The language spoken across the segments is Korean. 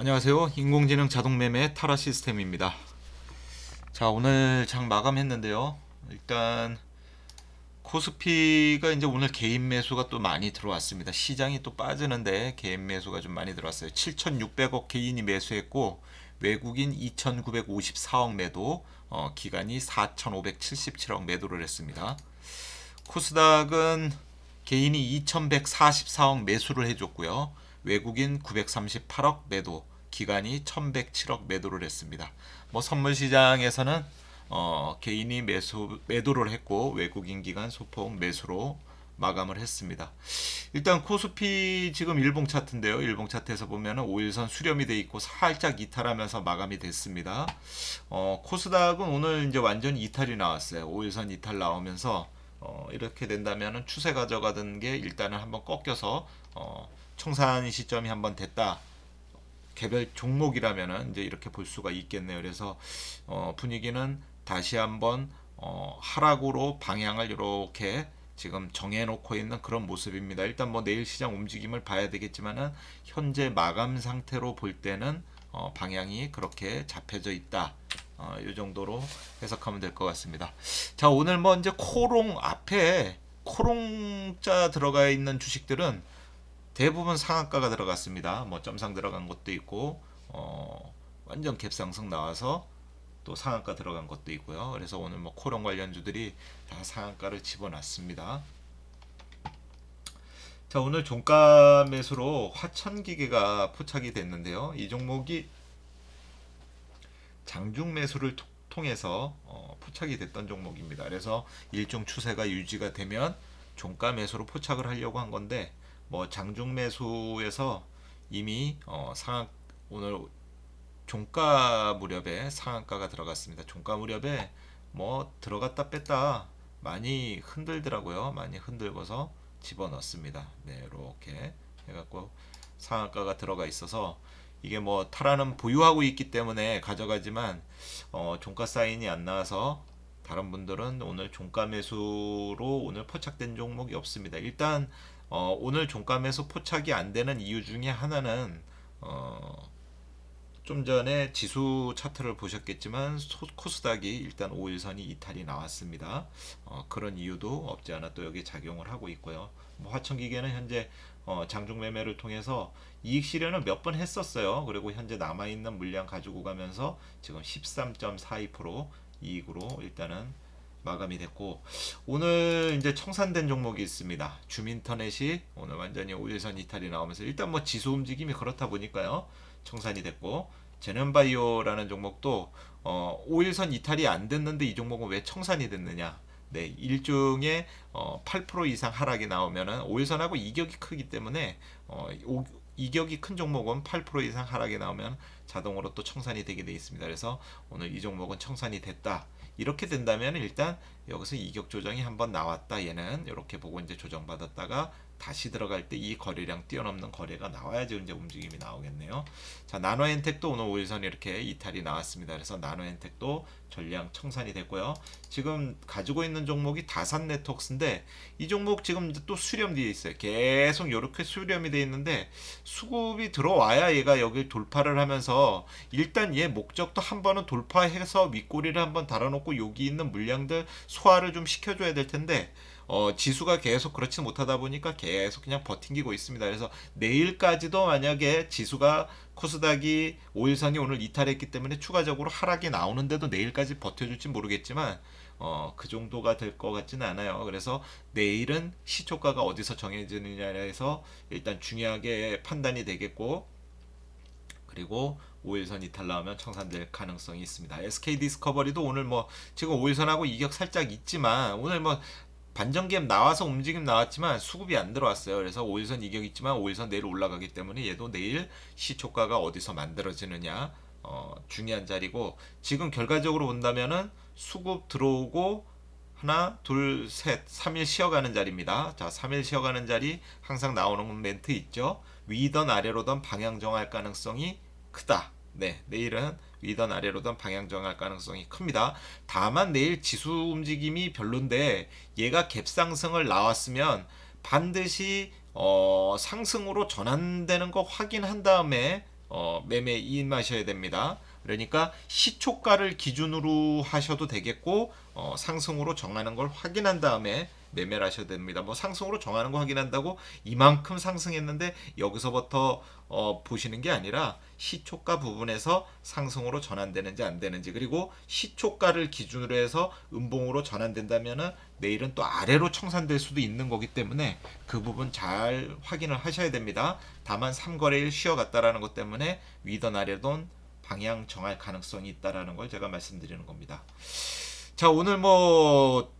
안녕하세요. 인공지능 자동매매 타라 시스템입니다. 자, 오늘 장 마감했는데요. 일단 코스피가 이제 오늘 개인 매수가 또 많이 들어왔습니다. 시장이 또 빠지는데 개인 매수가 좀 많이 들어왔어요. 7,600억 개인이 매수했고 외국인 2,954억 매도, 어, 기관이 4,577억 매도를 했습니다. 코스닥은 개인이 2,144억 매수를 해줬고요. 외국인 938억 매도, 기관이 1,107억 매도를 했습니다. 뭐 선물 시장에서는 어, 개인이 매수 매도를 했고 외국인 기관 소폭 매수로 마감을 했습니다. 일단 코스피 지금 일봉 차트인데요. 일봉 차트에서 보면은 5일선 수렴이 돼 있고 살짝 이탈하면서 마감이 됐습니다. 어, 코스닥은 오늘 이제 완전 이탈이 나왔어요. 5일선 이탈 나오면서 어, 이렇게 된다면은 추세 가져가던 게 일단은 한번 꺾여서 어, 청산 시점이 한번 됐다. 개별 종목이라면은 이제 이렇게 볼 수가 있겠네요. 그래서 어, 분위기는 다시 한번 어, 하락으로 방향을 이렇게 지금 정해놓고 있는 그런 모습입니다. 일단 뭐 내일 시장 움직임을 봐야 되겠지만은 현재 마감 상태로 볼 때는 어, 방향이 그렇게 잡혀져 있다. 어, 이 정도로 해석하면 될 것 같습니다. 자 오늘 뭐 이제 코롱 앞에 코롱자 들어가 있는 주식들은 대부분 상한가가 들어갔습니다. 뭐 점상 들어간 것도 있고 어, 완전 갭상승 나와서 또 상한가 들어간 것도 있고요. 그래서 오늘 뭐 코롱 관련주들이 다 상한가를 집어놨습니다. 자 오늘 종가 매수로 화천기계가 포착이 됐는데요. 이 종목이 장중 매수를 토- 통해서 어, 포착이 됐던 종목입니다. 그래서 일종 추세가 유지가 되면 종가 매수로 포착을 하려고 한 건데 뭐 장중 매수에서 이미 어, 상한 오늘 종가 무렵에 상한가가 들어갔습니다. 종가 무렵에 뭐 들어갔다 뺐다 많이 흔들더라고요. 많이 흔들고서 집어넣습니다. 네, 이렇게 해갖고 상한가가 들어가 있어서 이게 뭐 타라는 보유하고 있기 때문에 가져가지만 어, 종가 사인이 안 나와서 다른 분들은 오늘 종가 매수로 오늘 포착된 종목이 없습니다. 일단 어, 오늘 매수 포착이 안 되는 이유 중에 하나는 어, 좀 전에 지수 차트를 보셨겠지만 소- 코스닥이 일단 5일선이 이탈이 나왔습니다. 어, 그런 이유도 없지 않아 또 여기 작용을 하고 있고요. 뭐 화천기계는 현재 어, 장중 매매를 통해서 이익 실현을 몇 번 했었어요. 그리고 현재 남아 있는 물량 가지고 가면서 지금 13.42% 이익으로 일단은 마감이 됐고 오늘 이제 청산된 종목이 있습니다. 주민터넷이 오늘 완전히 5일선 이탈이 나오면서 일단 뭐 지수 움직임이 그렇다 보니까요. 청산이 됐고 제넌바이오라는 종목도 어, 5일선 이탈이 안 됐는데 이 종목은 왜 청산이 됐느냐? 네, 일종의 어, 8% 이상 하락이 나오면은 5일선하고 이격이 크기 때문에 어, 오- 이격이 큰 종목은 8% 이상 하락이 나오면 자동으로 또 청산이 되게 돼 있습니다. 그래서 오늘 이 종목은 청산이 됐다. 이렇게 된다면 일단 여기서 이격 조정이 한번 나왔다. 얘는 이렇게 보고 이제 조정받았다가 다시 들어갈 때 이 거래량 뛰어넘는 거래가 나와야지 이제 움직임이 나오겠네요. 자, 나노엔텍도 오늘 5일선 이렇게 이탈이 나왔습니다. 그래서 나노엔텍도 전량 청산이 됐고요. 지금 가지고 있는 종목이 다산 네트워크스인데 이 종목 지금 또 수렴되어 있어요. 계속 이렇게 수렴이 되어 있는데 수급이 들어와야 얘가 여길 돌파를 하면서 일단 얘 목적도 한 번은 돌파해서 윗꼬리를 한번 달아놓고 여기 있는 물량들 소화를 좀 시켜줘야 될 텐데 어, 지수가 계속 그렇지 못하다 보니까 계속 그냥 버팅기고 있습니다. 그래서 내일까지도 만약에 지수가 코스닥이 5일선이 오늘 이탈했기 때문에 추가적으로 하락이 나오는데도 내일까지 버텨줄지 모르겠지만 어, 그 정도가 될 것 같지는 않아요. 그래서 내일은 시초가가 어디서 정해지느냐에서 일단 중요하게 판단이 되겠고 그리고 5일선 이탈 나오면 청산될 가능성이 있습니다. SK 디스커버리도 오늘 뭐 지금 5일선하고 이격 살짝 있지만 오늘 뭐 반전기업 나와서 움직임 나왔지만 수급이 안 들어왔어요. 그래서 5일선 이격 있지만 5일선 내일 올라가기 때문에 얘도 내일 시초가가 어디서 만들어지느냐 어, 중요한 자리고 지금 결과적으로 본다면은 수급 들어오고 하나, 둘, 셋, 3일 쉬어가는 자리입니다. 자, 3일 쉬어가는 자리 항상 나오는 멘트 있죠. 위던 아래로던 방향 정할 가능성이 크다. 네, 내일은 위던 아래로던 방향 정할 가능성이 큽니다. 다만 내일 지수 움직임이 별론데 얘가 갭상승을 나왔으면 반드시 어, 상승으로 전환되는 거 확인한 다음에 어, 매매 임하셔야 됩니다. 그러니까 시초가를 기준으로 하셔도 되겠고 어, 상승으로 정하는 걸 확인한 다음에 매매를 하셔야 됩니다. 뭐 상승으로 정하는 거 확인한다고 이만큼 상승했는데 여기서부터 어, 보시는 게 아니라 시초가 부분에서 상승으로 전환되는지 안 되는지 그리고 시초가를 기준으로 해서 음봉으로 전환된다면은 내일은 또 아래로 청산될 수도 있는 거기 때문에 그 부분 잘 확인을 하셔야 됩니다. 다만 3거래일 쉬어갔다라는 것 때문에 위던 아래돈 방향 정할 가능성이 있다라는 걸 제가 말씀드리는 겁니다. 자 오늘 뭐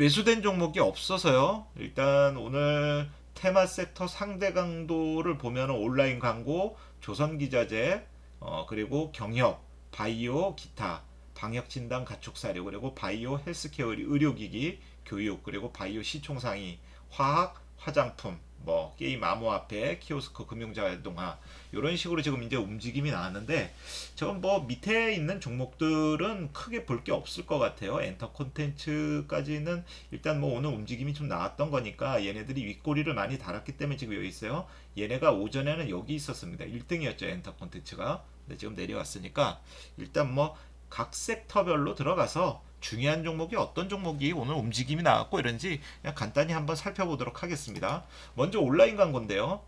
매수된 종목이 없어서요. 일단 오늘 테마 섹터 상대 강도를 보면 온라인 광고, 조선 기자재, 어, 그리고 경협, 바이오, 기타, 방역 진단 가축 사료, 그리고 바이오 헬스케어 의료기기, 교육, 그리고 바이오 시총상위, 화학, 화장품, 뭐 게임 암호화폐, 키오스크, 금융자동화 이런 식으로 지금 이제 움직임이 나왔는데 저건 뭐 밑에 있는 종목들은 크게 볼 게 없을 것 같아요. 엔터 콘텐츠까지는 일단 뭐 오늘 움직임이 좀 나왔던 거니까 얘네들이 윗꼬리를 많이 달았기 때문에 지금 여기 있어요. 얘네가 오전에는 여기 있었습니다. 1등이었죠 엔터 콘텐츠가. 근데 지금 내려왔으니까 일단 뭐 각 섹터별로 들어가서 중요한 종목이 어떤 종목이 오늘 움직임이 나왔고 이런지 그냥 간단히 한번 살펴보도록 하겠습니다. 먼저 온라인 광고인데요.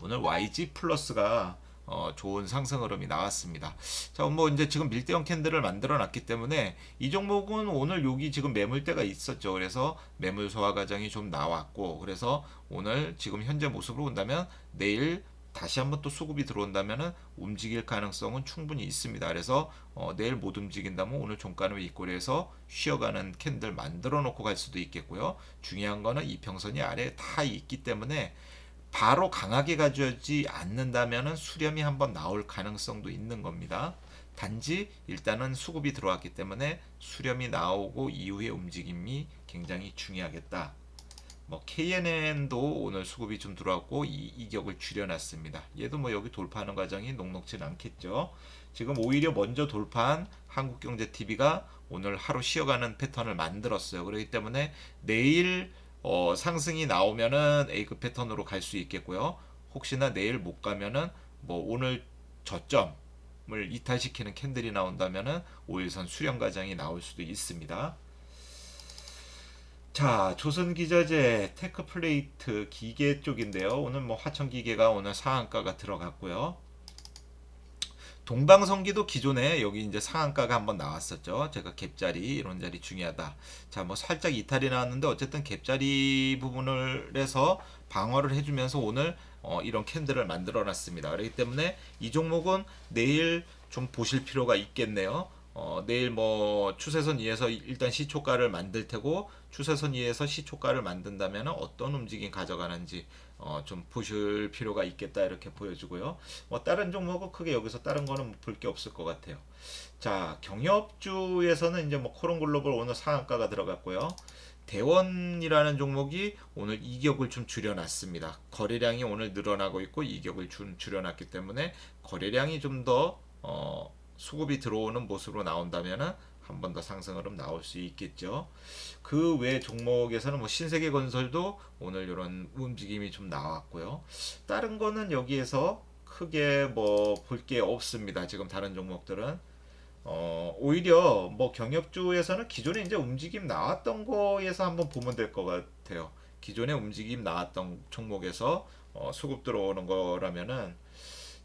오늘 YG 플러스가 어, 좋은 상승 흐름이 나왔습니다. 자, 뭐 이제 지금 밀대형 캔들을 만들어 놨기 때문에 이 종목은 오늘 여기 지금 매물대가 있었죠. 그래서 매물 소화 과정이 좀 나왔고 그래서 오늘 지금 현재 모습으로 본다면 내일 다시 한번 또 수급이 들어온다면 움직일 가능성은 충분히 있습니다. 그래서 어, 내일 못 움직인다면 오늘 종가는 윗꼬리에서 쉬어가는 캔들 만들어 놓고 갈 수도 있겠고요. 중요한 거는 이평선이 아래에 다 있기 때문에 바로 강하게 가져지 않는다면 수렴이 한번 나올 가능성도 있는 겁니다. 단지 일단은 수급이 들어왔기 때문에 수렴이 나오고 이후의 움직임이 굉장히 중요하겠다. 뭐 KNN도 오늘 수급이 좀 들어왔고 이 이격을 줄여놨습니다. 얘도 뭐 여기 돌파하는 과정이 녹록진 않겠죠. 지금 오히려 먼저 돌파한 한국경제TV가 오늘 하루 쉬어가는 패턴을 만들었어요. 그렇기 때문에 내일 어, 상승이 나오면은 A급 패턴으로 갈 수 있겠고요. 혹시나 내일 못 가면은 뭐 오늘 저점 을 이탈시키는 캔들이 나온다면은 5일선 수렴 과정이 나올 수도 있습니다. 자, 조선기자재 테크플레이트 기계 쪽인데요. 오늘 뭐 화천기계가 오늘 상한가가 들어갔고요. 동방성기도 기존에 여기 이제 상한가가 한번 나왔었죠. 제가 갭자리 이런 자리 중요하다. 자, 뭐 살짝 이탈이 나왔는데 어쨌든 갭자리 부분을 해서 방어를 해주면서 오늘 어, 이런 캔들을 만들어 놨습니다. 그렇기 때문에 이 종목은 내일 좀 보실 필요가 있겠네요. 어, 내일 뭐 추세선 위에서 일단 시초가를 만들 테고 추세선 위에서 시초가를 만든다면 어떤 움직임 가져가는지 어, 좀 보실 필요가 있겠다 이렇게 보여주고요. 뭐 다른 종목은 크게 여기서 다른 거는 볼 게 없을 것 같아요. 자 경협주에서는 이제 뭐 코론글로벌 오늘 상한가가 들어갔고요. 대원이라는 종목이 오늘 이격을 좀 줄여놨습니다. 거래량이 오늘 늘어나고 있고 이격을 좀 줄여놨기 때문에 거래량이 좀더 어, 수급이 들어오는 모습으로 나온다면은 한 번 더 상승 흐름 나올 수 있겠죠. 그 외 종목에서는 뭐 신세계 건설도 오늘 이런 움직임이 좀 나왔고요. 다른 거는 여기에서 크게 뭐 볼 게 없습니다. 지금 다른 종목들은 어, 오히려 뭐 경협주에서는 기존에 이제 움직임 나왔던 거에서 한번 보면 될 것 같아요. 기존에 움직임 나왔던 종목에서 어, 수급 들어오는 거라면은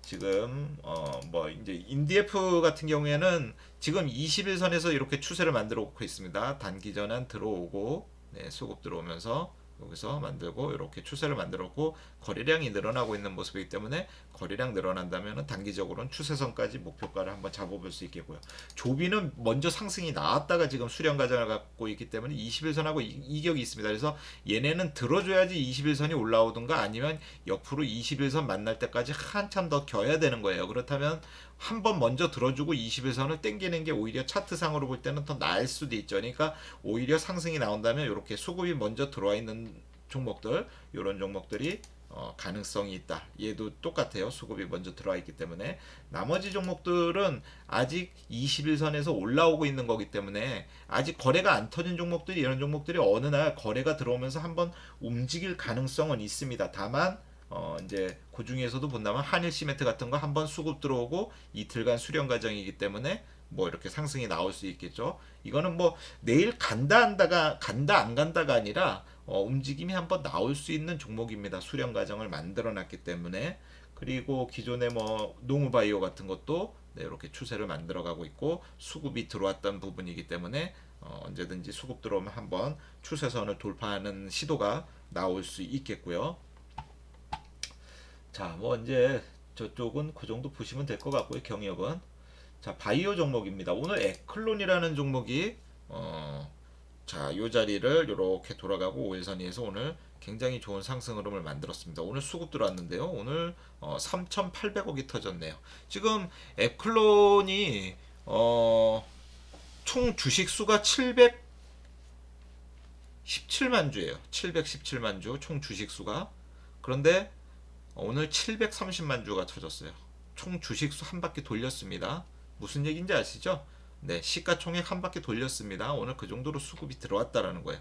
지금 어 뭐 이제 인디에프 같은 경우에는 지금 21선에서 이렇게 추세를 만들어 놓고 있습니다. 단기 전환 들어오고 네, 수급 들어오면서 여기서 만들고 이렇게 추세를 만들었고 거래량이 늘어나고 있는 모습이기 때문에 거래량 늘어난다면 단기적으로는 추세선까지 목표가를 한번 잡아볼 수 있겠고요. 조비는 먼저 상승이 나왔다가 지금 수렴 과정을 갖고 있기 때문에 21선하고 이 격이 있습니다. 그래서 얘네는 들어줘야지 21선이 올라오든가 아니면 옆으로 21선 만날 때까지 한참 더 겨야 되는 거예요. 그렇다면 한 번 먼저 들어주고 21선을 땡기는 게 오히려 차트상으로 볼 때는 더 나을 수도 있죠. 그러니까 오히려 상승이 나온다면 이렇게 수급이 먼저 들어와 있는 종목들 이런 종목들이 어, 가능성이 있다. 얘도 똑같아요. 수급이 먼저 들어와 있기 때문에 나머지 종목들은 아직 21선에서 올라오고 있는 거기 때문에 아직 거래가 안 터진 종목들이 이런 종목들이 어느 날 거래가 들어오면서 한번 움직일 가능성은 있습니다. 다만 어 이제 그 중에서도 본다면 한일 시멘트 같은 거 한번 수급 들어오고 이틀간 수령 과정이기 때문에 뭐 이렇게 상승이 나올 수 있겠죠. 이거는 뭐 내일 간다 한다가 간다 안 간다가 아니라 어, 움직임이 한번 나올 수 있는 종목입니다. 수령 과정을 만들어 놨기 때문에 그리고 기존의 뭐 농우바이오 같은 것도 네, 이렇게 추세를 만들어 가고 있고 수급이 들어왔던 부분이기 때문에 어, 언제든지 수급 들어오면 한번 추세선을 돌파하는 시도가 나올 수 있겠고요. 자, 뭐 이제 저쪽은 그 정도 보시면 될 것 같고요. 경력은 자 바이오 종목입니다. 오늘 에클론이라는 종목이 어, 자 요 자리를 이렇게 돌아가고 5일선에서 오늘 굉장히 좋은 상승 흐름을 만들었습니다. 오늘 수급 들어왔는데요. 오늘 어, 3,800억이 터졌네요. 지금 에클론이 어, 총 주식 수가 717만 주예요. 717만 주 총 주식 수가 그런데 오늘 730만 주가 터졌어요. 총 주식 수 한 바퀴 돌렸습니다. 무슨 얘기인지 아시죠? 네, 시가총액 한 바퀴 돌렸습니다. 오늘 그 정도로 수급이 들어왔다라는 거예요.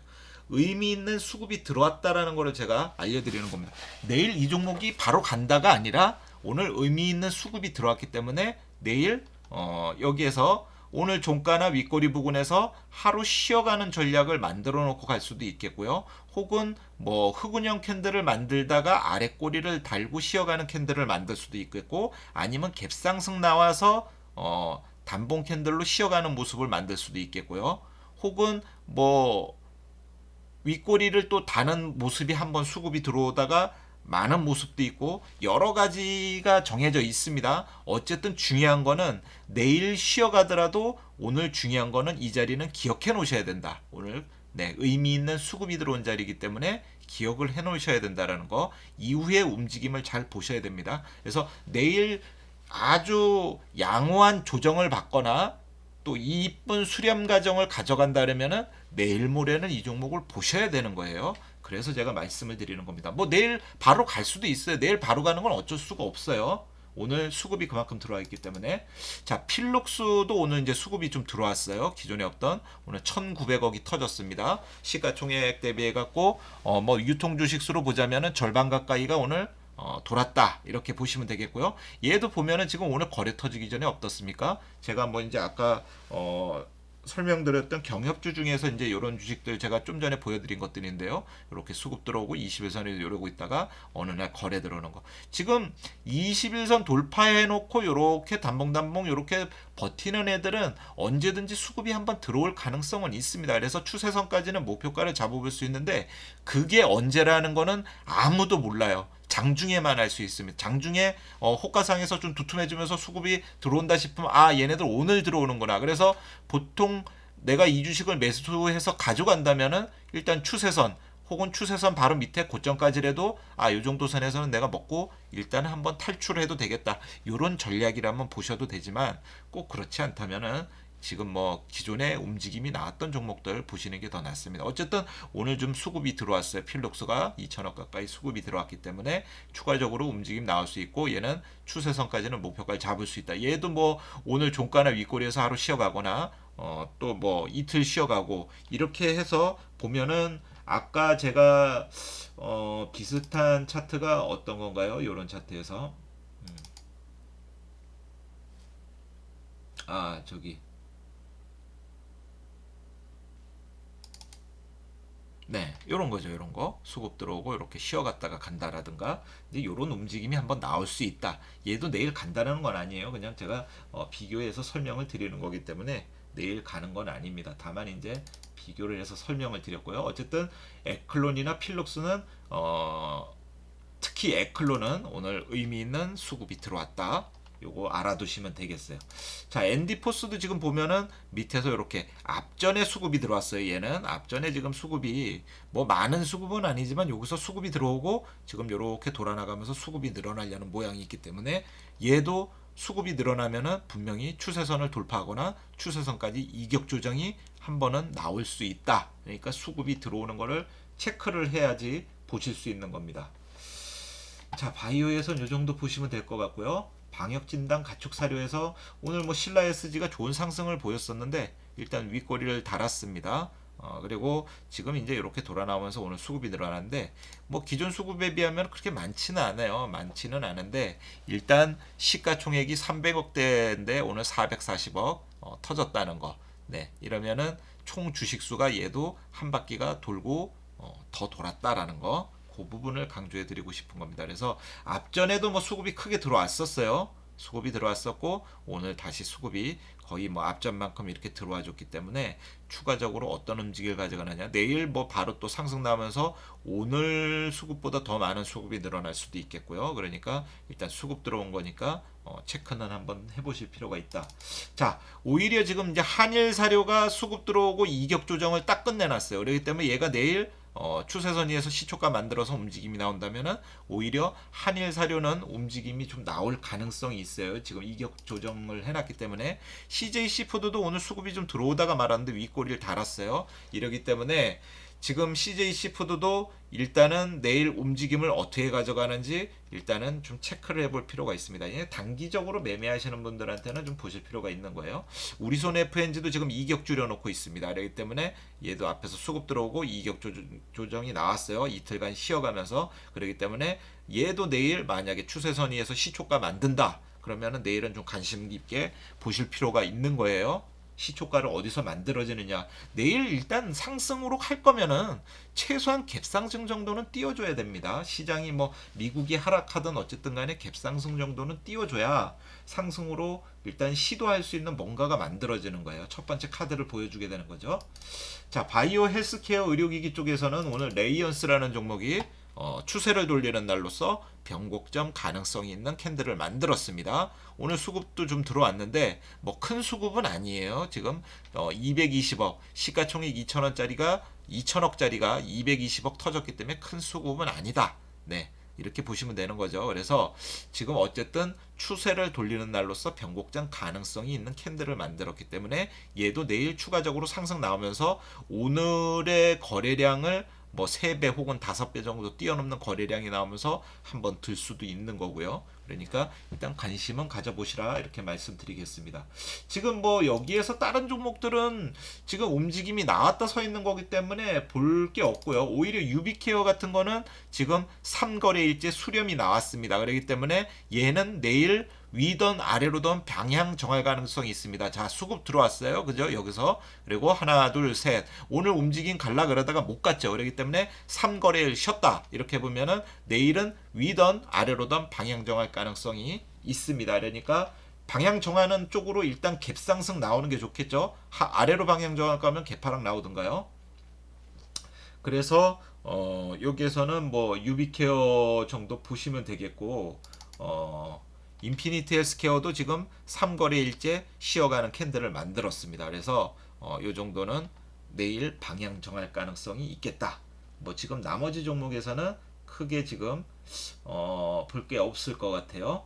의미 있는 수급이 들어왔다라는 거를 제가 알려드리는 겁니다. 내일 이 종목이 바로 간다가 아니라 오늘 의미 있는 수급이 들어왔기 때문에 내일 어, 여기에서 오늘 종가나 윗꼬리 부근에서 하루 쉬어가는 전략을 만들어 놓고 갈 수도 있겠고요. 혹은 뭐 흑운형 캔들을 만들다가 아래 꼬리를 달고 쉬어가는 캔들을 만들 수도 있겠고 아니면 갭상승 나와서 어 단봉 캔들로 쉬어가는 모습을 만들 수도 있겠고요. 혹은 뭐 윗꼬리를 또 다는 모습이 한번 수급이 들어오다가 많은 모습도 있고 여러 가지가 정해져 있습니다. 어쨌든 중요한 거는 내일 쉬어가더라도 오늘 중요한 거는 이 자리는 기억해 놓으셔야 된다. 오늘 네, 의미 있는 수급이 들어온 자리이기 때문에 기억을 해 놓으셔야 된다라는 거. 이후의 움직임을 잘 보셔야 됩니다. 그래서 내일 아주 양호한 조정을 받거나 또 이쁜 수렴 과정을 가져간다면은 내일 모레는 이 종목을 보셔야 되는 거예요. 그래서 제가 말씀을 드리는 겁니다. 뭐 내일 바로 갈 수도 있어요. 내일 바로 가는 건 어쩔 수가 없어요. 오늘 수급이 그만큼 들어와 있기 때문에 자 필록스도 오늘 이제 수급이 좀 들어왔어요 기존에 없던 오늘 1,900억이 터졌습니다 시가총액 대비해 갖고 어 뭐 유통 주식수로 보자면은 절반 가까이가 오늘 어, 돌았다 이렇게 보시면 되겠고요. 얘도 보면은 지금 오늘 거래 터지기 전에 어떻습니까? 제가 뭐 이제 아까 어, 설명드렸던 경협주 중에서 이제 이런 주식들 제가 좀 전에 보여드린 것들인데요. 이렇게 수급 들어오고 21선에 이러고 있다가 어느 날 거래 들어오는 거. 지금 21선 돌파해놓고 이렇게 단봉단봉 이렇게 버티는 애들은 언제든지 수급이 한번 들어올 가능성은 있습니다. 그래서 추세선까지는 목표가를 잡아볼 수 있는데 그게 언제라는 거는 아무도 몰라요. 장중에만 할 수 있습니다. 장중에 어, 호가상에서 좀 두툼해지면서 수급이 들어온다 싶으면 아 얘네들 오늘 들어오는구나. 그래서 보통 내가 이 주식을 매수해서 가져간다면은 일단 추세선 혹은 추세선 바로 밑에 고점까지라도 아 요 정도 선에서는 내가 먹고 일단 한번 탈출해도 되겠다. 요런 전략이라면 보셔도 되지만 꼭 그렇지 않다면은 지금 뭐 기존에 움직임이 나왔던 종목들 보시는 게 더 낫습니다. 어쨌든 오늘 좀 수급이 들어왔어요. 필록스가 2천억 가까이 수급이 들어왔기 때문에 추가적으로 움직임 나올 수 있고 얘는 추세선까지는 목표가를 잡을 수 있다. 얘도 뭐 오늘 종가나 윗꼬리에서 하루 쉬어가거나 어, 또 뭐 이틀 쉬어가고 이렇게 해서 보면은 아까 제가 어, 비슷한 차트가 어떤 건가요? 이런 차트에서 음. 아 저기 네, 요런 거죠, 요런 거. 수급 들어오고 이렇게 쉬어갔다가 간다라든가. 근데 요런 움직임이 한번 나올 수 있다. 얘도 내일 간다는 건 아니에요. 그냥 제가 어, 비교해서 설명을 드리는 거기 때문에 내일 가는 건 아닙니다. 다만 이제 비교를 해서 설명을 드렸고요. 어쨌든 에클론이나 필록스는 어, 특히 에클론은 오늘 의미 있는 수급이 들어왔다. 요거 알아두시면 되겠어요. 자, 앤디 포스도 지금 보면은 밑에서 이렇게 앞전에 수급이 들어왔어요. 얘는 앞전에 지금 수급이 뭐 많은 수급은 아니지만 여기서 수급이 들어오고 지금 이렇게 돌아나가면서 수급이 늘어나려는 모양이 있기 때문에 얘도 수급이 늘어나면은 분명히 추세선을 돌파하거나 추세선까지 이격 조정이 한 번은 나올 수 있다. 그러니까 수급이 들어오는 거를 체크를 해야지 보실 수 있는 겁니다. 자, 바이오에선 이 정도 보시면 될 것 같고요. 방역 진단 가축 사료에서 오늘 뭐 신라 SG가 좋은 상승을 보였었는데 일단 윗꼬리를 달았습니다. 어, 그리고 지금 이제 이렇게 돌아 나오면서 오늘 수급이 늘어났는데 뭐 기존 수급에 비하면 그렇게 많지는 않아요. 많지는 않은데 일단 시가총액이 300억대인데 오늘 440억 어, 터졌다는 거. 네, 이러면은 총 주식 수가 얘도 한 바퀴가 돌고 어, 더 돌았다라는 거. 그 부분을 강조해 드리고 싶은 겁니다. 그래서 앞전에도 뭐 수급이 크게 들어왔었어요. 수급이 들어왔었고 오늘 다시 수급이 거의 뭐 앞전만큼 이렇게 들어와 줬기 때문에 추가적으로 어떤 움직임을 가져가느냐 내일 뭐 바로 또 상승 나면서 오늘 수급보다 더 많은 수급이 늘어날 수도 있겠고요 그러니까 일단 수급 들어온 거니까 어, 체크는 한번 해보실 필요가 있다 자 오히려 지금 이제 한일 사료가 수급 들어오고 이격 조정을 딱 끝내놨어요 그렇기 때문에 얘가 내일 어, 추세선 위에서 시초가 만들어서 움직임이 나온다면은 오히려 한일 사료는 움직임이 좀 나올 가능성이 있어요. 지금 이격 조정을 해놨기 때문에 CJ 시푸드도 오늘 수급이 좀 들어오다가 말았는데 윗꼬리를 달았어요. 이러기 때문에 지금 CJ 시푸드도 일단은 내일 움직임을 어떻게 가져가는지 일단은 좀 체크를 해볼 필요가 있습니다. 단기적으로 매매하시는 분들한테는 좀 보실 필요가 있는 거예요. 우리손 FNG도 지금 이격 줄여놓고 있습니다. 그렇기 때문에 얘도 앞에서 수급 들어오고 이격 조정, 이 나왔어요. 이틀간 쉬어가면서 그렇기 때문에 얘도 내일 만약에 추세선 위에서 시초가 만든다. 그러면은 내일은 좀 관심 깊게 보실 필요가 있는 거예요. 시초가를 어디서 만들어지느냐. 내일 일단 상승으로 할 거면은 최소한 갭상승 정도는 띄워줘야 됩니다. 시장이 뭐 미국이 하락하든 어쨌든 간에 갭상승 정도는 띄워줘야 상승으로 일단 시도할 수 있는 뭔가가 만들어지는 거예요. 첫 번째 카드를 보여주게 되는 거죠. 자, 바이오 헬스케어 의료기기 쪽에서는 오늘 레이언스라는 종목이 어, 추세를 돌리는 날로서 변곡점 가능성이 있는 캔들을 만들었습니다. 오늘 수급도 좀 들어왔는데 뭐 큰 수급은 아니에요. 지금 어, 220억 시가총액 2천원짜리가 2천억짜리가 220억 터졌기 때문에 큰 수급은 아니다. 네. 이렇게 보시면 되는 거죠. 그래서 지금 어쨌든 추세를 돌리는 날로서 변곡점 가능성이 있는 캔들을 만들었기 때문에 얘도 내일 추가적으로 상승 나오면서 오늘의 거래량을 뭐 3배 혹은 5배 정도 뛰어넘는 거래량이 나오면서 한번 들 수도 있는 거고요. 그러니까 일단 관심은 가져보시라 이렇게 말씀드리겠습니다. 지금 뭐 여기에서 다른 종목들은 지금 움직임이 나왔다 서 있는 거기 때문에 볼 게 없고요. 오히려 유비케어 같은 거는 지금 3거래일째 수렴이 나왔습니다. 그렇기 때문에 얘는 내일 위던 아래로던 방향 정할 가능성이 있습니다. 자, 수급 들어왔어요. 그죠? 여기서. 그리고 하나, 둘, 셋. 오늘 움직임 갈라 그러다가 못 갔죠. 그렇기 때문에 3거래일 쉬었다. 이렇게 보면은 내일은 위던 아래로던 방향 정할 가능성이 있습니다. 그러니까 방향 정하는 쪽으로 일단 갭 상승 나오는 게 좋겠죠. 하, 아래로 방향 정할 거면 갭하락 나오든가요. 그래서 어, 여기에서는 뭐 유비케어 정도 보시면 되겠고 어, 인피니티 헬스케어도 지금 3거래일째 쉬어가는 캔들을 만들었습니다. 그래서 어, 이 정도는 내일 방향 정할 가능성이 있겠다. 뭐 지금 나머지 종목에서는 크게 지금 어, 볼 게 없을 것 같아요.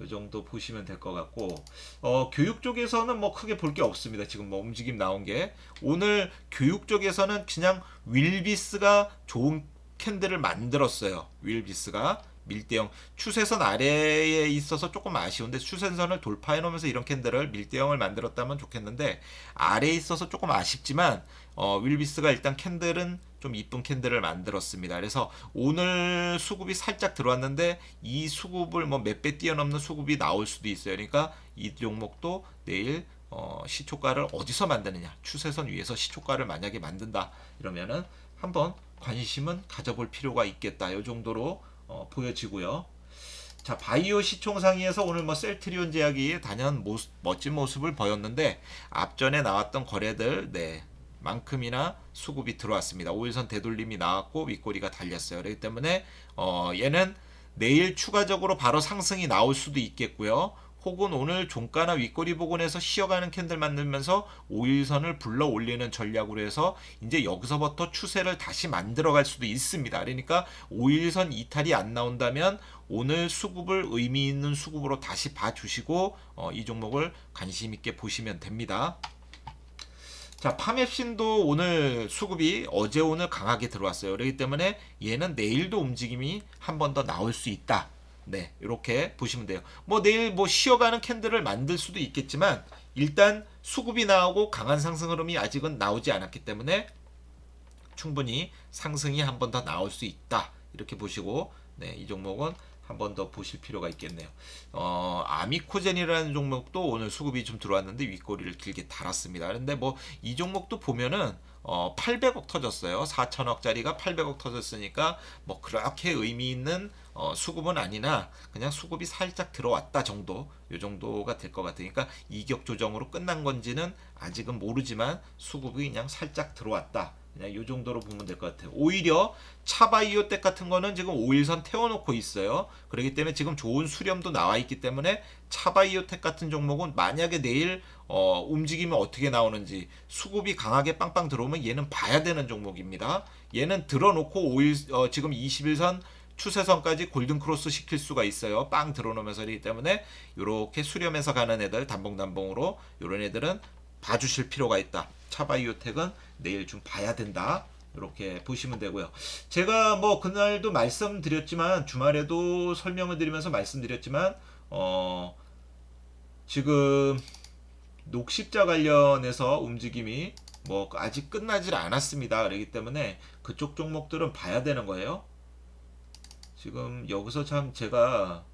이 정도 보시면 될 것 같고 어, 교육 쪽에서는 뭐 크게 볼 게 없습니다. 지금 뭐 움직임 나온 게 오늘 교육 쪽에서는 그냥 윌비스가 좋은 캔들을 만들었어요. 윌비스가 밀대형 추세선 아래에 있어서 조금 아쉬운데 추세선을 돌파해 놓으면서 이런 캔들을 밀대형을 만들었다면 좋겠는데 아래에 있어서 조금 아쉽지만 어, 윌비스가 일단 캔들은 좀 이쁜 캔들을 만들었습니다. 그래서 오늘 수급이 살짝 들어왔는데 이 수급을 뭐 몇 배 뛰어넘는 수급이 나올 수도 있어요. 그러니까 이 종목도 내일 어, 시초가를 어디서 만드느냐 추세선 위에서 시초가를 만약에 만든다 이러면은 한번 관심은 가져볼 필요가 있겠다. 이 정도로 어, 보여지고요. 자 바이오 시총 상위에서 오늘 뭐 셀트리온 제약이 단연 모습, 멋진 모습을 보였는데 앞전에 나왔던 거래들 네 만큼이나 수급이 들어왔습니다. 5일선 되돌림이 나왔고 윗꼬리가 달렸어요. 그렇기 때문에 어, 얘는 내일 추가적으로 바로 상승이 나올 수도 있겠고요. 혹은 오늘 종가나 윗꼬리 복원해서 쉬어가는 캔들 만들면서 5일선을 불러 올리는 전략으로 해서 이제 여기서부터 추세를 다시 만들어 갈 수도 있습니다. 그러니까 5일선 이탈이 안 나온다면 오늘 수급을 의미 있는 수급으로 다시 봐주시고 어, 이 종목을 관심 있게 보시면 됩니다. 자, 파맵신도 오늘 수급이 어제 오늘 강하게 들어왔어요. 그렇기 때문에 얘는 내일도 움직임이 한 번 더 나올 수 있다. 네, 이렇게 보시면 돼요. 뭐 내일 뭐 쉬어가는 캔들을 만들 수도 있겠지만 일단 수급이 나오고 강한 상승 흐름이 아직은 나오지 않았기 때문에 충분히 상승이 한 번 더 나올 수 있다. 이렇게 보시고 네, 이 종목은 한 번 더 보실 필요가 있겠네요. 어, 아미코젠이라는 종목도 오늘 수급이 좀 들어왔는데 윗꼬리를 길게 달았습니다. 그런데 뭐 이 종목도 보면은 어, 800억 터졌어요. 4천억짜리가 800억 터졌으니까 뭐 그렇게 의미 있는 어, 수급은 아니나 그냥 수급이 살짝 들어왔다 정도 요 정도가 될 것 같으니까 이격 조정으로 끝난 건지는 아직은 모르지만 수급이 그냥 살짝 들어왔다. 그냥 요 정도로 보면 될 것 같아요. 오히려 차바이오텍 같은 거는 지금 5일선 태워놓고 있어요. 그렇기 때문에 지금 좋은 수렴도 나와 있기 때문에 차바이오텍 같은 종목은 만약에 내일 어, 움직임이 어떻게 나오는지 수급이 강하게 빵빵 들어오면 얘는 봐야 되는 종목입니다. 얘는 들어놓고 5일 어, 지금 21선 추세선까지 골든 크로스 시킬 수가 있어요. 빵 들어놓으면서 이기 때문에 이렇게 수렴해서 가는 애들 단봉단봉으로 이런 애들은 봐주실 필요가 있다. 차바이오텍은 내일 좀 봐야 된다. 이렇게 보시면 되고요. 제가 뭐 그날도 말씀드렸지만 주말에도 설명을 드리면서 말씀드렸지만 어 지금 녹십자 관련해서 움직임이 뭐 아직 끝나질 않았습니다. 그렇기 때문에 그쪽 종목들은 봐야 되는 거예요. 지금 여기서 참 제가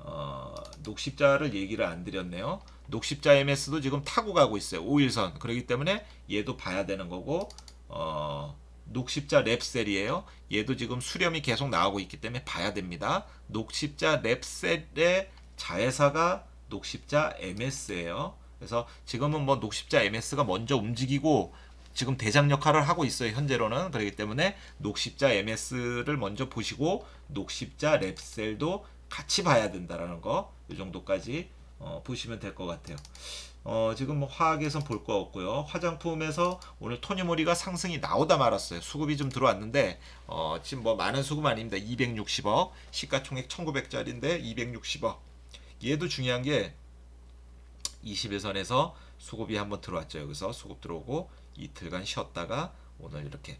어, 녹십자를 얘기를 안 드렸네요. 녹십자 MS도 지금 타고 가고 있어요. 5일선. 그렇기 때문에 얘도 봐야 되는 거고 어, 녹십자 랩셀이에요. 얘도 지금 수렴이 계속 나오고 있기 때문에 봐야 됩니다. 녹십자 랩셀의 자회사가 녹십자 MS예요. 그래서 지금은 뭐 녹십자 MS가 먼저 움직이고 지금 대장 역할을 하고 있어요. 현재로는 그렇기 때문에 녹십자 MS를 먼저 보시고 녹십자 랩셀도 같이 봐야 된다라는 거 이 정도까지 어, 보시면 될 것 같아요. 어, 지금 뭐 화학에선 볼 거 없고요. 화장품에서 오늘 토니모리가 상승이 나오다 말았어요. 수급이 좀 들어왔는데 어, 지금 뭐 많은 수급 아닙니다. 260억 시가총액 1900짜리인데 260억 얘도 중요한 게 21선에서 수급이 한번 들어왔죠. 여기서 수급 들어오고 이틀간 쉬었다가 오늘 이렇게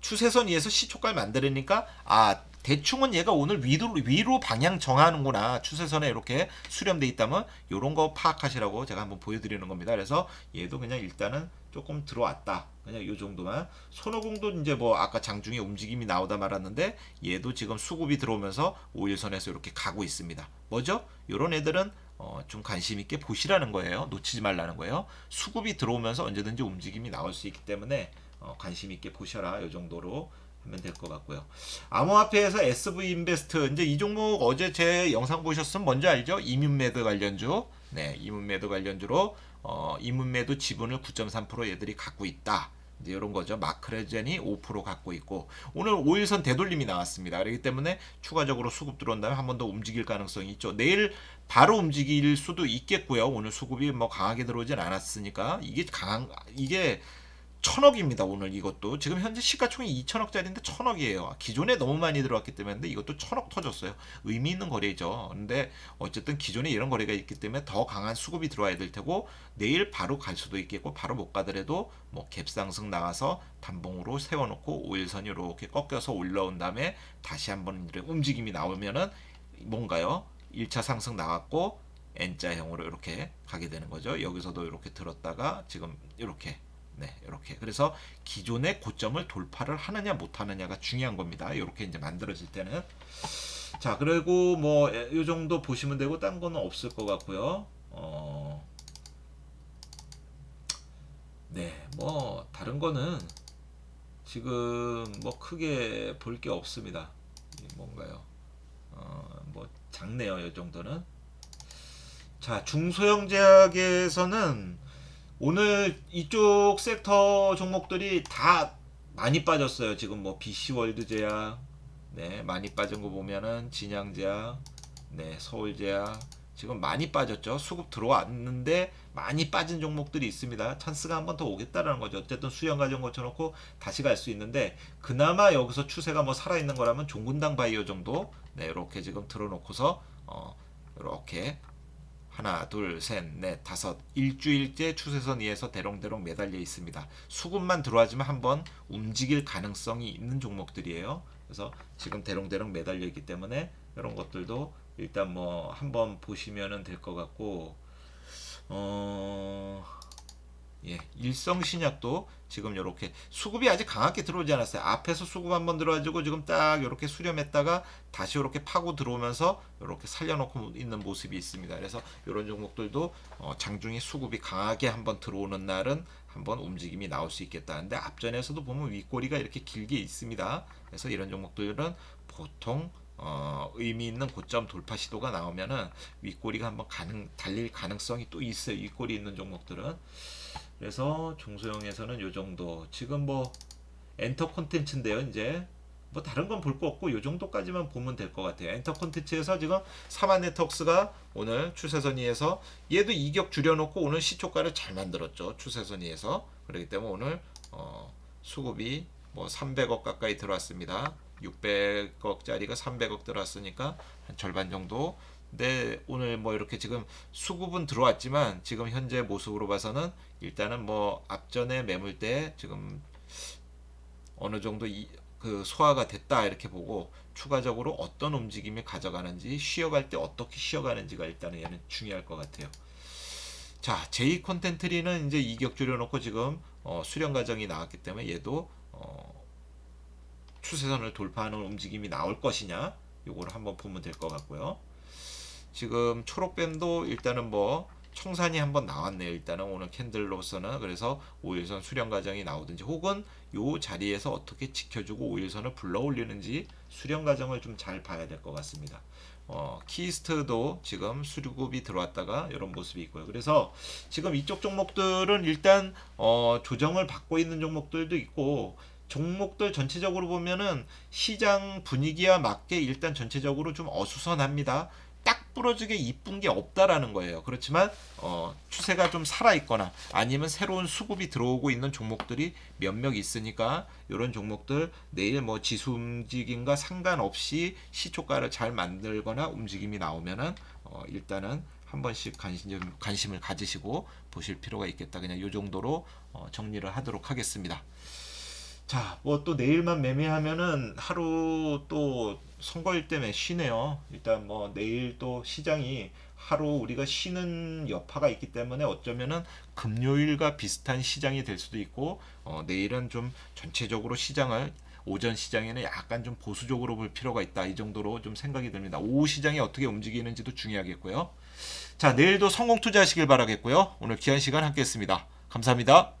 추세선 위에서 시초가를 만들으니까 아 대충은 얘가 오늘 위로 위로 방향 정하는구나 추세선에 이렇게 수렴돼 있다면 이런 거 파악하시라고 제가 한번 보여드리는 겁니다. 그래서 얘도 그냥 일단은 조금 들어왔다. 그냥 이 정도만 손오공도 이제 뭐 아까 장중에 움직임이 나오다 말았는데 얘도 지금 수급이 들어오면서 5일선에서 이렇게 가고 있습니다. 뭐죠? 이런 애들은 어, 좀 관심 있게 보시라는 거예요. 놓치지 말라는 거예요. 수급이 들어오면서 언제든지 움직임이 나올 수 있기 때문에 어, 관심 있게 보셔라. 이 정도로 하면 될 것 같고요. 암호화폐에서 SV 인베스트 이제 이 종목 어제 제 영상 보셨으면 뭔지 알죠? 이문매도 관련주. 네, 이문매도 관련주로 어, 이문매도 지분을 9.3% 얘들이 갖고 있다. 이제 이런 거죠. 마크레젠이 5% 갖고 있고 오늘 5일선 되돌림이 나왔습니다. 그렇기 때문에 추가적으로 수급 들어온다면 한번 더 움직일 가능성이 있죠. 내일 바로 움직일 수도 있겠고요. 오늘 수급이 뭐 강하게 들어오진 않았으니까 이게 강한 이게 천억입니다 오늘 이것도. 지금 현재 시가총이 2천억짜리인데 천억이에요. 기존에 너무 많이 들어왔기 때문에 이것도 천억 터졌어요. 의미 있는 거래죠. 근데 어쨌든 기존에 이런 거래가 있기 때문에 더 강한 수급이 들어와야 될 테고 내일 바로 갈 수도 있겠고 바로 못 가더라도 뭐 갭상승 나와서 단봉으로 세워놓고 5일선이 이렇게 꺾여서 올라온 다음에 다시 한번 움직임이 나오면은 뭔가요? 1차 상승 나왔고 N자형으로 이렇게 가게 되는 거죠. 여기서도 이렇게 들었다가 지금 이렇게 네, 이렇게. 그래서 기존의 고점을 돌파를 하느냐 못 하느냐가 중요한 겁니다. 이렇게 이제 만들어질 때는. 자, 그리고 뭐 이 정도 보시면 되고 딴 거는 없을 것 같고요. 어. 네, 뭐 다른 거는 지금 뭐 크게 볼 게 없습니다. 뭔가요? 어, 뭐 작네요. 이 정도는. 자, 중소형 제약에서는 오늘 이쪽 섹터 종목들이 다 많이 빠졌어요. 지금 뭐 BC 월드 제약, 네 많이 빠진 거 보면은 진양 제약, 네 서울 제약 지금 많이 빠졌죠. 수급 들어왔는데 많이 빠진 종목들이 있습니다. 찬스가 한 번 더 오겠다라는 거죠. 어쨌든 수영 과정 거쳐놓고 다시 갈 수 있는데 그나마 여기서 추세가 뭐 살아있는 거라면 종군당 바이오 정도 네 이렇게 지금 들어놓고서 어 이렇게 하나, 둘, 셋, 넷, 다섯 일주일째 추세선 위에서 대롱대롱 매달려 있습니다. 수급만 들어와주면 한번 움직일 가능성이 있는 종목들이에요. 그래서 지금 대롱대롱 매달려 있기 때문에 이런 것들도 일단 뭐 한번 보시면은 될 것 같고 어 예, 일성신약도 지금 이렇게 수급이 아직 강하게 들어오지 않았어요. 앞에서 수급 한번 들어가지고 지금 딱 이렇게 수렴했다가 다시 이렇게 파고 들어오면서 이렇게 살려놓고 있는 모습이 있습니다. 그래서 이런 종목들도 어, 장중에 수급이 강하게 한번 들어오는 날은 한번 움직임이 나올 수 있겠다. 근데 앞전에서도 보면 윗꼬리가 이렇게 길게 있습니다. 그래서 이런 종목들은 보통 어, 의미 있는 고점 돌파 시도가 나오면은 윗꼬리가 한번 가능 달릴 가능성이 또 있어요. 윗꼬리 있는 종목들은. 그래서 중소형에서는 요 정도. 지금 뭐 엔터 콘텐츠인데요. 이제 뭐 다른 건 볼 거 없고 요 정도까지만 보면 될 것 같아요. 엔터 콘텐츠에서 지금 사만 네트워크스가 오늘 추세선이에서 얘도 이격 줄여놓고 오늘 시초가를 잘 만들었죠. 추세선이에서 그렇기 때문에 오늘 어, 수급이 뭐 300억 가까이 들어왔습니다. 600억짜리가 300억 들어왔으니까 한 절반 정도. 근데 오늘 뭐 이렇게 지금 수급은 들어왔지만 지금 현재 모습으로 봐서는 일단은 뭐 앞전에 매물대 지금 어느 정도 이, 그 소화가 됐다 이렇게 보고 추가적으로 어떤 움직임이 가져가는지 쉬어갈 때 어떻게 쉬어가는지가 일단은 얘는 중요할 것 같아요. 자, 제2 콘텐트리는 이제 이격 줄여놓고 지금 어, 수령 과정이 나왔기 때문에 얘도 어, 추세선을 돌파하는 움직임이 나올 것이냐 요거를 한번 보면 될 것 같고요. 지금 초록뱀도 일단은 뭐 청산이 한번 나왔네요. 일단은 오늘 캔들로서는 그래서 5일선 수령 과정이 나오든지 혹은 요 자리에서 어떻게 지켜주고 5일선을 불러 올리는지 수령 과정을 좀 잘 봐야 될 것 같습니다. 어, 키스트도 지금 수급이 들어왔다가 이런 모습이 있고요. 그래서 지금 이쪽 종목들은 일단 어, 조정을 받고 있는 종목들도 있고 종목들 전체적으로 보면은 시장 분위기와 맞게 일단 전체적으로 좀 어수선합니다. 딱 부러지게 이쁜 게 없다라는 거예요. 그렇지만 어, 추세가 좀 살아 있거나 아니면 새로운 수급이 들어오고 있는 종목들이 몇몇 있으니까 이런 종목들 내일 뭐 지수 움직임과 상관없이 시초가를 잘 만들거나 움직임이 나오면은 어, 일단은 한 번씩 관심, 관심을 가지시고 보실 필요가 있겠다. 그냥 이 정도로 어, 정리를 하도록 하겠습니다. 자, 뭐 또 내일만 매매하면은 하루 또 선거일 때문에 쉬네요. 일단 뭐 내일 또 시장이 하루 우리가 쉬는 여파가 있기 때문에 어쩌면은 금요일과 비슷한 시장이 될 수도 있고 어, 내일은 좀 전체적으로 시장을 오전 시장에는 약간 좀 보수적으로 볼 필요가 있다. 이 정도로 좀 생각이 듭니다. 오후 시장이 어떻게 움직이는지도 중요하겠고요. 자, 내일도 성공 투자하시길 바라겠고요. 오늘 귀한 시간 함께 했습니다. 감사합니다.